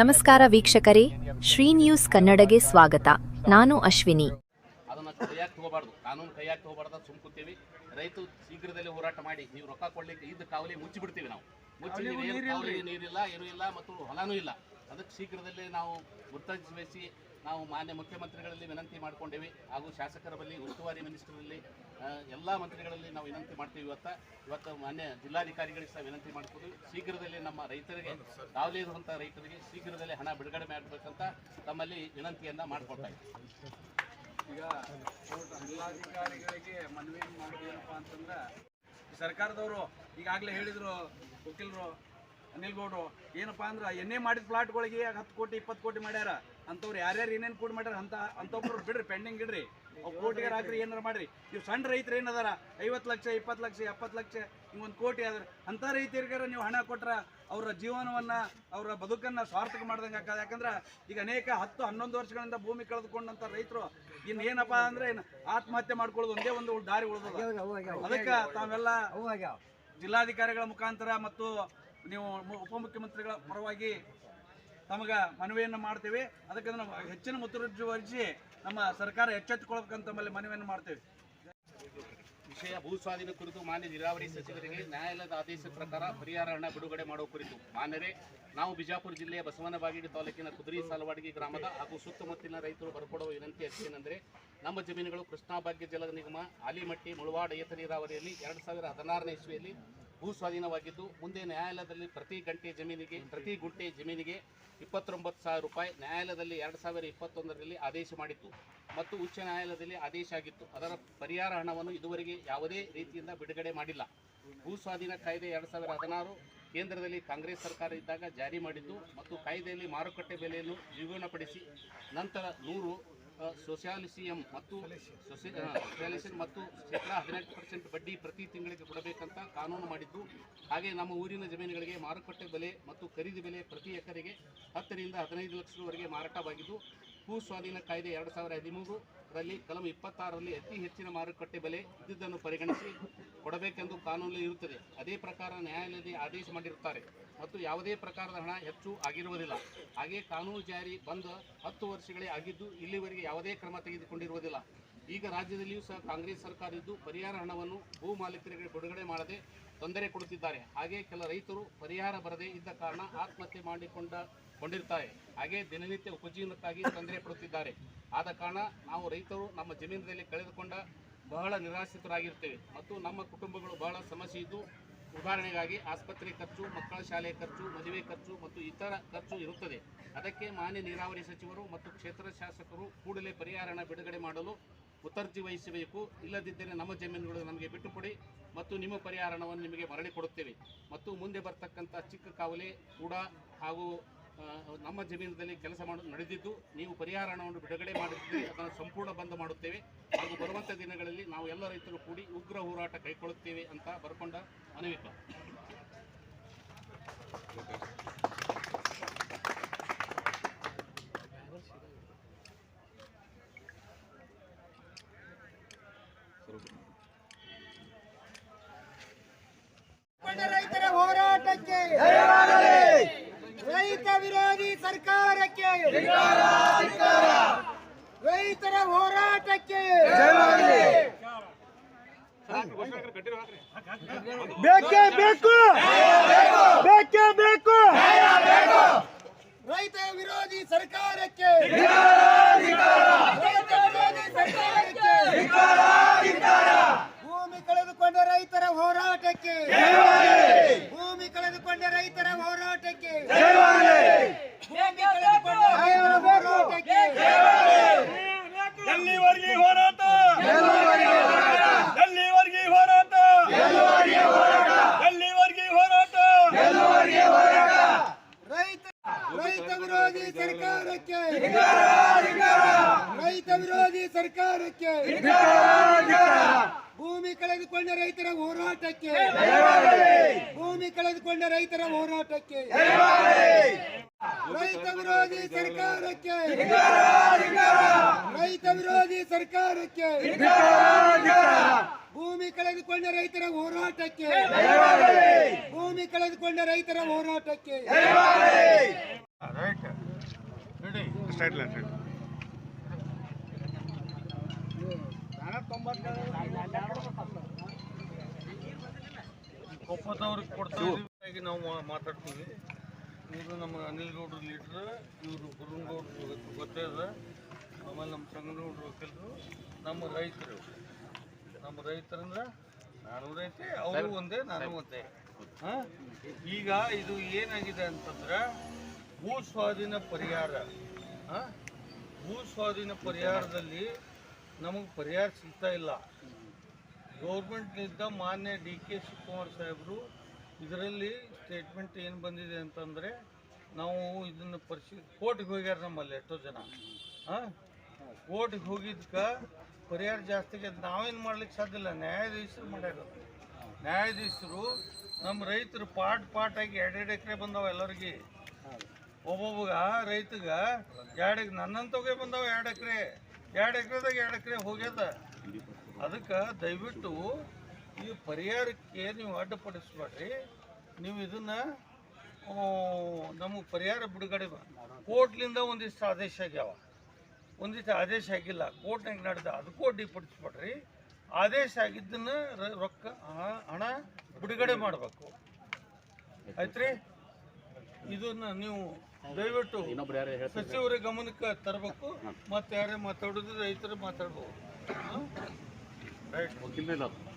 ನಮಸ್ಕಾರ ವೀಕ್ಷಕರೇ ಶ್ರೀ ನ್ಯೂಸ್ ಕನ್ನಡಗೆ ಸ್ವಾಗತ. ನಾನು ಅಶ್ವಿನಿ. ಅದನ್ನ ಕೈಯಾಗಿ ತಗೋಬಾರ್ದು. ಕಾನೂನು ಕೈಯಾಗಿ ತಗೋಬಾರ್ದು ಸುಮ್ ಕೂತೀವಿ. ರೈತರು ಶೀಘ್ರದಲ್ಲೇ ಹೋರಾಟ ಮಾಡಿ ನೀವು ರೊಕ್ಕ ಕೊಡ್ಲಿಕ್ಕೆ ಇದ್ದ ಕಾವಲಿ ಮುಚ್ಚಿ ಬಿಡ್ತೀವಿ ನಾವು ಮುಚ್ಚಿ ನೀರಿಲ್ಲ ಏನೂ ಇಲ್ಲ ಮತ್ತು ಹೊಲನೂ ಇಲ್ಲ. ಅದಕ್ಕೆ ಶೀಘ್ರದಲ್ಲೇ ನಾವು ಗುರುತಿಸಿ ನಾವು ಮಾನ್ಯ ಮುಖ್ಯಮಂತ್ರಿಗಳಲ್ಲಿ ವಿನಂತಿ ಮಾಡ್ಕೊಂಡೇವಿ ಹಾಗೂ ಶಾಸಕರ ಬಳಿ ಉಸ್ತುವಾರಿ ಮಿನಿಸ್ಟರಲ್ಲಿ ಎಲ್ಲ ಮಂತ್ರಿಗಳಲ್ಲಿ ನಾವು ವಿನಂತಿ ಮಾಡ್ತೀವಿ ಇವತ್ತು. ಇವತ್ತು ಮಾನ್ಯ ಜಿಲ್ಲಾಧಿಕಾರಿಗಳಿಗೆ ಸಹ ವಿನಂತಿ ಮಾಡ್ತೀವಿ ಶೀಘ್ರದಲ್ಲಿ ನಮ್ಮ ರೈತರಿಗೆ ದಾವಲಿ ಇರುವಂಥ ರೈತರಿಗೆ ಶೀಘ್ರದಲ್ಲೇ ಹಣ ಬಿಡುಗಡೆ ಮಾಡಬೇಕಂತ ತಮ್ಮಲ್ಲಿ ವಿನಂತಿಯನ್ನು ಮಾಡಿಕೊಡ್ತಾ ಈಗ ಜಿಲ್ಲಾಧಿಕಾರಿಗಳಿಗೆ ಮನವಿ ಮಾಡೋದು ಏನಪ್ಪ ಅಂತಂದ್ರೆ ಸರ್ಕಾರದವರು ಈಗಾಗಲೇ ಹೇಳಿದರು, ವಕೀಲರು ಅನಿಲ್ ಗೌಡ್ರು ಏನಪ್ಪಾ ಅಂದ್ರೆ ಎಣ್ಣೆ ಮಾಡಿದ ಪ್ಲಾಟ್ಗಳಿಗೆ ಹತ್ತು ಕೋಟಿ ಇಪ್ಪತ್ತು ಕೋಟಿ ಮಾಡ್ಯಾರ. ಅಂಥವ್ರು ಯಾರ್ಯಾರು ಏನೇನು ಕೂಡ ಮಾಡ್ಯಾರ ಅಂತ ಅಂಥವ್ರು ಬಿಡ್ರಿ ಪೆಂಡಿಂಗ್ ಇಡ್ರಿ. ಅವು ಕೋಟಿಗೆ ರಾತ್ರಿ ಏನಾರು ಮಾಡ್ರಿ. ನೀವು ಸಣ್ಣ ರೈತರು ಏನದಾರ ಐವತ್ತು ಲಕ್ಷ ಇಪ್ಪತ್ತು ಲಕ್ಷ ಎಪ್ಪತ್ತು ಲಕ್ಷ ಹಿಂಗೊಂದು ಕೋಟಿ ಆದ್ರೆ ಅಂಥ ರೈತರಿಗಾರ ನೀವು ಹಣ ಕೊಟ್ರ ಅವರ ಜೀವನವನ್ನ ಅವರ ಬದುಕನ್ನ ಸಾರ್ಥಕ ಮಾಡ್ದಂಗೆ ಆಗ್ತದೆ. ಯಾಕಂದ್ರೆ ಈಗ ಅನೇಕ ಹತ್ತು ಹನ್ನೊಂದು ವರ್ಷಗಳಿಂದ ಭೂಮಿ ಕಳೆದುಕೊಂಡಂತ ರೈತರು ಇನ್ನು ಏನಪ್ಪಾ ಅಂದ್ರೆ ಏನು ಆತ್ಮಹತ್ಯೆ ಮಾಡ್ಕೊಳ್ಳೋದು ಒಂದೇ ಒಂದು ದಾರಿ ಉಳಿದ ಅದಕ್ಕೆ ತಾವೆಲ್ಲ ಜಿಲ್ಲಾಧಿಕಾರಿಗಳ ಮುಖಾಂತರ ಮತ್ತು ನೀವು ಉಪಮುಖ್ಯಮಂತ್ರಿಗಳ ಪರವಾಗಿ ತಮಗೆ ಮನವಿಯನ್ನು ಮಾಡ್ತೇವೆ. ಅದಕ್ಕೆ ನಾವು ಹೆಚ್ಚಿನ ಮುತುವರ್ಜಿ ನಮ್ಮ ಸರ್ಕಾರ ಎಚ್ಚೆತ್ತುಕೊಳ್ಬೇಕಂತ ತಮ್ಮಲ್ಲಿ ಮನವಿಯನ್ನು ಮಾಡ್ತೇವೆ. ವಿಷಯ ಭೂ ಸ್ವಾಧೀನ ಕುರಿತು ಮಾನ್ಯ ನೀರಾವರಿ ಸಚಿವರಿಗೆ ನ್ಯಾಯಾಲಯದ ಆದೇಶದ ಪ್ರಕಾರ ಪರಿಹಾರ ಹಣ ಬಿಡುಗಡೆ ಮಾಡುವ ಕುರಿತು. ಮಾನ್ಯರೇ, ನಾವು ಬಿಜಾಪುರ ಜಿಲ್ಲೆಯ ಬಸವನ ಬಾಗೇಡಿ ತಾಲೂಕಿನ ಕುದುರಿ ಸಾಲವಾಡಗಿ ಗ್ರಾಮದ ಹಾಗೂ ಸುತ್ತಮುತ್ತಲಿನ ರೈತರು ಬರ್ಕೊಡುವ ವಿನಂತಿ ಅಷ್ಟೇನೆಂದರೆ ನಮ್ಮ ಜಮೀನುಗಳು ಕೃಷ್ಣಾಭಾಗ್ಯ ಜಲ ನಿಗಮ, ಆಲಿಮಟ್ಟಿ, ಮುಳವಾಡ, ಏತ ನೀರಾವರಿಯಲ್ಲಿ ಎರಡು ಸಾವಿರದ ಹದಿನಾರನೇ ಇಸ್ವಿಯಲ್ಲಿ ಭೂ ಸ್ವಾಧೀನವಾಗಿದ್ದು ಮುಂದೆ ನ್ಯಾಯಾಲಯದಲ್ಲಿ ಪ್ರತಿ ಗಂಟೆ ಜಮೀನಿಗೆ, ಪ್ರತಿ ಗುಂಟೆ ಜಮೀನಿಗೆ ಇಪ್ಪತ್ತೊಂಬತ್ತು ಸಾವಿರ ರೂಪಾಯಿ ನ್ಯಾಯಾಲಯದಲ್ಲಿ ಎರಡು ಸಾವಿರ ಇಪ್ಪತ್ತೊಂದರಲ್ಲಿ ಆದೇಶ ಮಾಡಿತ್ತು ಮತ್ತು ಉಚ್ಚ ನ್ಯಾಯಾಲಯದಲ್ಲಿ ಆದೇಶ ಆಗಿತ್ತು. ಅದರ ಪರಿಹಾರ ಹಣವನ್ನು ಇದುವರೆಗೆ ಯಾವುದೇ ರೀತಿಯಿಂದ ಬಿಡುಗಡೆ ಮಾಡಿಲ್ಲ. ಭೂ ಸ್ವಾಧೀನ ಕಾಯ್ದೆ ಎರಡು ಸಾವಿರ ಹದಿನಾರು ಕೇಂದ್ರದಲ್ಲಿ ಕಾಂಗ್ರೆಸ್ ಸರ್ಕಾರ ಇದ್ದಾಗ ಜಾರಿ ಮಾಡಿದ್ದು ಮತ್ತು ಕಾಯ್ದೆಯಲ್ಲಿ ಮಾರುಕಟ್ಟೆ ಬೆಲೆಯನ್ನು ದ್ವಿಗುಣಪಡಿಸಿ ನಂತರ ನೂರು ಸೋಷಿಯಾಲಿಸಿಯಂ ಮತ್ತು ಸೊಸಿ- ಆ, ಸೋಷಿಯಾಲಿಸಂ ಮತ್ತು ಶೇಕಡಾ ಹದಿನೆಂಟು ಪರ್ಸೆಂಟ್ ಬಡ್ಡಿ ಪ್ರತಿ ತಿಂಗಳಿಗೆ ಕೊಡಬೇಕಂತ ಕಾನೂನು ಮಾಡಿದ್ದು. ಹಾಗೆ ನಮ್ಮ ಊರಿನ ಜಮೀನುಗಳಿಗೆ ಮಾರುಕಟ್ಟೆ ಬೆಲೆ ಮತ್ತು ಖರೀದಿ ಬೆಲೆ ಪ್ರತಿ ಎಕರೆಗೆ ಹತ್ತರಿಂದ ಹದಿನೈದು ಲಕ್ಷದವರೆಗೆ ಮಾರಾಟವಾಗಿದ್ದು ಭೂ ಸ್ವಾಧೀನ ಕಾಯ್ದೆ ಎರಡು ಹದಿಮೂರು ಹದಿಮೂರರಲ್ಲಿ ಕಲಂ ಇಪ್ಪತ್ತಾರರಲ್ಲಿ ಅತಿ ಹೆಚ್ಚಿನ ಮಾರುಕಟ್ಟೆ ಬೆಲೆ ಇದ್ದುದನ್ನು ಪರಿಗಣಿಸಿ ಕೊಡಬೇಕೆಂದು ಕಾನೂನು ಇರುತ್ತದೆ. ಅದೇ ಪ್ರಕಾರ ನ್ಯಾಯಾಲಯದ ಆದೇಶ ಮಾಡಿರುತ್ತಾರೆ. ಮತ್ತು ಯಾವುದೇ ಪ್ರಕಾರದ ಹಣ ಹೆಚ್ಚು ಆಗಿರುವುದಿಲ್ಲ. ಹಾಗೆ ಕಾನೂನು ಜಾರಿ ಬಂದ ಹತ್ತು ವರ್ಷಗಳೇ ಆಗಿದ್ದು ಇಲ್ಲಿವರೆಗೆ ಯಾವುದೇ ಕ್ರಮ ತೆಗೆದುಕೊಂಡಿರುವುದಿಲ್ಲ. ಈಗ ರಾಜ್ಯದಲ್ಲಿಯೂ ಸಹ ಕಾಂಗ್ರೆಸ್ ಸರ್ಕಾರ ಇದ್ದು ಪರಿಹಾರ ಹಣವನ್ನು ಭೂ ಮಾಲೀಕರಿಗೆ ಬಿಡುಗಡೆ ಮಾಡದೆ ತೊಂದರೆ ಕೊಡುತ್ತಿದ್ದಾರೆ. ಹಾಗೆ ಕೆಲ ರೈತರು ಪರಿಹಾರ ಬರದೇ ಇದ್ದ ಕಾರಣ ಆತ್ಮಹತ್ಯೆ ಮಾಡಿಕೊಂಡ, ಕೊಂಡಿರ್ತಾರೆ. ಹಾಗೆ ದಿನನಿತ್ಯ ಉಪಜೀವನಕ್ಕಾಗಿ ತೊಂದರೆ ಪಡುತ್ತಿದ್ದಾರೆ. ಆದ ಕಾರಣ ನಾವು ರೈತರು ನಮ್ಮ ಜಮೀನಿನಲ್ಲಿ ಕಳೆದುಕೊಂಡ ಬಹಳ ನಿರಾಶ್ರಿತರಾಗಿರ್ತೇವೆ. ಮತ್ತು ನಮ್ಮ ಕುಟುಂಬಗಳು ಬಹಳ ಸಮಸ್ಯೆ ಇದ್ದು ಉದಾಹರಣೆಗಾಗಿ ಆಸ್ಪತ್ರೆ ಖರ್ಚು, ಮಕ್ಕಳ ಶಾಲೆ ಖರ್ಚು, ಮದುವೆ ಖರ್ಚು ಮತ್ತು ಇತರ ಖರ್ಚು ಇರುತ್ತದೆ. ಅದಕ್ಕೆ ಮಾನ್ಯ ನೀರಾವರಿ ಸಚಿವರು ಮತ್ತು ಕ್ಷೇತ್ರ ಶಾಸಕರು ಕೂಡಲೇ ಪರಿಹಾರ ಬಿಡುಗಡೆ ಮಾಡಲು ಮುತರ್ಜಿ ವಹಿಸಬೇಕು. ಇಲ್ಲದಿದ್ದರೆ ನಮ್ಮ ಜಮೀನುಗಳು ನಮಗೆ ಬಿಟ್ಟುಕೊಡಿ ಮತ್ತು ನಿಮ್ಮ ಪರಿಹಾರ ಹಣವನ್ನು ನಿಮಗೆ ಮರಳಿ ಕೊಡುತ್ತೇವೆ. ಮತ್ತು ಮುಂದೆ ಬರ್ತಕ್ಕಂಥ ಚಿಕ್ಕ ಕಾವಲೆ ಕೂಡ ಹಾಗೂ ನಮ್ಮ ಜಮೀನಿನಲ್ಲಿ ಕೆಲಸ ಮಾಡ, ನಡೆದಿದ್ದು ನೀವು ಪರಿಹಾರ ಹಣವನ್ನು ಬಿಡುಗಡೆ ಮಾಡುತ್ತೇವೆ ಅದನ್ನು ಸಂಪೂರ್ಣ ಬಂದ್ ಮಾಡುತ್ತೇವೆ. ಹಾಗೂ ಬರುವಂಥ ದಿನಗಳಲ್ಲಿ ನಾವು ಎಲ್ಲ ರೈತರು ಕೂಡಿ ಉಗ್ರ ಹೋರಾಟ ಕೈಗೊಳ್ಳುತ್ತೇವೆ ಅಂತ ಬರ್ಕೊಂಡ ಮನವಿಕ ಕೊಂಡ ರೈತರ ಹೋರಾಟಕ್ಕೆ ರೈತ ವಿರೋಧಿ ಸರ್ಕಾರಕ್ಕೆ ರೈತರ ಹೋರಾಟಕ್ಕೆ ಬೇಕೇ ಬೇಕು. ಬೇಕೇ ಬೇಕು. ರೈತ ವಿರೋಧಿ ಸರ್ಕಾರಕ್ಕೆ ರೈತ ವಿರೋಧಿ ಸರ್ಕಾರಕ್ಕೆ. ಭೂಮಿ ಕಳೆದುಕೊಂಡ ರೈತರ ಹೋರಾಟಕ್ಕೆ ಭೂಮಿ ಕಳೆದುಕೊಂಡ ರೈತರ ಹೋರಾಟಕ್ಕೆ ಭೂಮಿ ಕಳೆದುಕೊಂಡ ರೈತರ ಹೋರಾಟಕ್ಕೆ ಎಲ್ಲಿವರೆಗೆ ಹೋರಾಟ? ಎಲ್ಲಿವರೆಗೆ ಹೋರಾಟ? ಎಲ್ಲಿವರೆಗೆ ಹೋರಾಟ? ರೈತ ರೈತ ವಿರೋಧಿ ಸರ್ಕಾರಕ್ಕೆ. ರೈತ ವಿರೋಧಿ ಸರ್ಕಾರಕ್ಕೆ. ಭೂಮಿ ಕಳೆದುಕೊಂಡ ರೈತರ ಹೋರಾಟಕ್ಕೆ. ಭೂಮಿ ಕಳೆದುಕೊಂಡ ರೈತರ ಹೋರಾಟಕ್ಕೆ. ವಿರೋಧಿ ಸರ್ಕಾರಕ್ಕೆ. ರೈತ ವಿರೋಧಿ ಸರ್ಕಾರಕ್ಕೆ. ಭೂಮಿ ಕಳೆದುಕೊಂಡ ರೈತರ ಹೋರಾಟಕ್ಕೆ. ಭೂಮಿ ಕಳೆದುಕೊಂಡ ರೈತರ ಹೋರಾಟಕ್ಕೆ. ಕೊಪ್ಪದವ್ರಿಗೆ ಕೊಡ್ತಾ ಇದೀವಿ ನಾವು ಮಾ- ಮಾತಾಡ್ತೀವಿ. ಇವರು ನಮ್ಮ ಅನಿಲ್ ಗೌಡ್ರು ಲೀಡ್ರ್ ಇವರು ಗುರುಗೌಡ್ರು ಗೊತ್ತೇ ಇದೆ ಆಮೇಲೆ ನಮ್ಮ ಸಂಗನಗೌಡ್ರು ವಕೀಲರು ನಮ್ಮ ರೈತರು. ನಮ್ಮ ರೈತರಂದ್ರೆ ನಾನು ರೈತೆ ಅವರು ಒಂದೇ ನಾನು ಒಂದೇ. ಹಾಂ? ಈಗ ಇದು ಏನಾಗಿದೆ ಅಂತಂದ್ರೆ ಭೂ ಸ್ವಾಧೀನ ಪರಿಹಾರ. ಹಾಂ? ಭೂ ಸ್ವಾಧೀನ ಪರಿಹಾರದಲ್ಲಿ ನಮಗೆ ಪರಿಹಾರ ಸಿಗ್ತಾ ಇಲ್ಲ. ಗೌರ್ಮೆಂಟ್ನಿಂದ ಮಾನ್ಯ ಡಿ ಕೆ ಶಿವಕುಮಾರ್ ಸಾಹೇಬರು ಇದರಲ್ಲಿ ಸ್ಟೇಟ್ಮೆಂಟ್ ಏನು ಬಂದಿದೆ ಅಂತಂದರೆ ನಾವು ಇದನ್ನು ಪರಿಶೀ, ಕೋರ್ಟ್ಗೆ ಹೋಗ್ಯಾರ ನಮ್ಮಲ್ಲಿ ಎಷ್ಟೋ ಜನ. ಹಾಂ? ಕೋರ್ಟಿಗೆ ಹೋಗಿದ್ಕ ಪರಿಹಾರ ಜಾಸ್ತಿಗೆ ನಾವೇನು ಮಾಡ್ಲಿಕ್ಕೆ ಸಾಧ್ಯ ಇಲ್ಲ. ನ್ಯಾಯಾಧೀಶರು ಮಾಡ್ಯಾರ. ನ್ಯಾಯಾಧೀಶರು ನಮ್ಮ ರೈತರು ಪಾಟ್ ಪಾಟಾಗಿ ಎರಡೆರಡು ಎಕರೆ ಬಂದಾವ ಎಲ್ಲರಿಗೆ. ಒಬ್ಬೊಬ್ಬಗ ರೈತಗ ಎರಡು ನನ್ನಂತವೇ ಬಂದಾವ ಎರಡು ಎಕರೆ. ಎರಡು ಎಕರೆದಾಗ ಎರಡು ಎಕರೆ ಹೋಗ್ಯದ. ಅದಕ್ಕೆ ದಯವಿಟ್ಟು ಈ ಪರಿಹಾರಕ್ಕೆ ನೀವು ಅಡ್ಡಪಡಿಸ್ಬೇಡ್ರಿ. ನೀವು ಇದನ್ನ ನಮಗೆ ಪರಿಹಾರ ಬಿಡುಗಡೆ ಕೋರ್ಟ್ಲಿಂದ ಒಂದಿಷ್ಟು ಆದೇಶ ಆಗ್ಯಾವ. ಒಂದಿಷ್ಟು ಆದೇಶ ಆಗಿಲ್ಲ. ಕೋರ್ಟ್ನಾಗ ನಡೆದ ಅದಕ್ಕೂ ಅಡ್ಡಿಪಡಿಸ್ಬೇಡ್ರಿ. ಆದೇಶ ಆಗಿದ್ದನ್ನ ರೊಕ್ಕ ಹಣ- ಬಿಡುಗಡೆ ಮಾಡಬೇಕು. ಆಯ್ತ್ರಿ? ಇದನ್ನ ನೀವು ದಯವಿಟ್ಟು ಸಚಿವರ ಗಮನಕ್ಕೆ ತರಬೇಕು. ಮತ್ತೆ ಯಾರೇ ಮಾತಾಡೋದು ರೈತರು ಮಾತಾಡ್ಬೋದು. ರೈಟ್.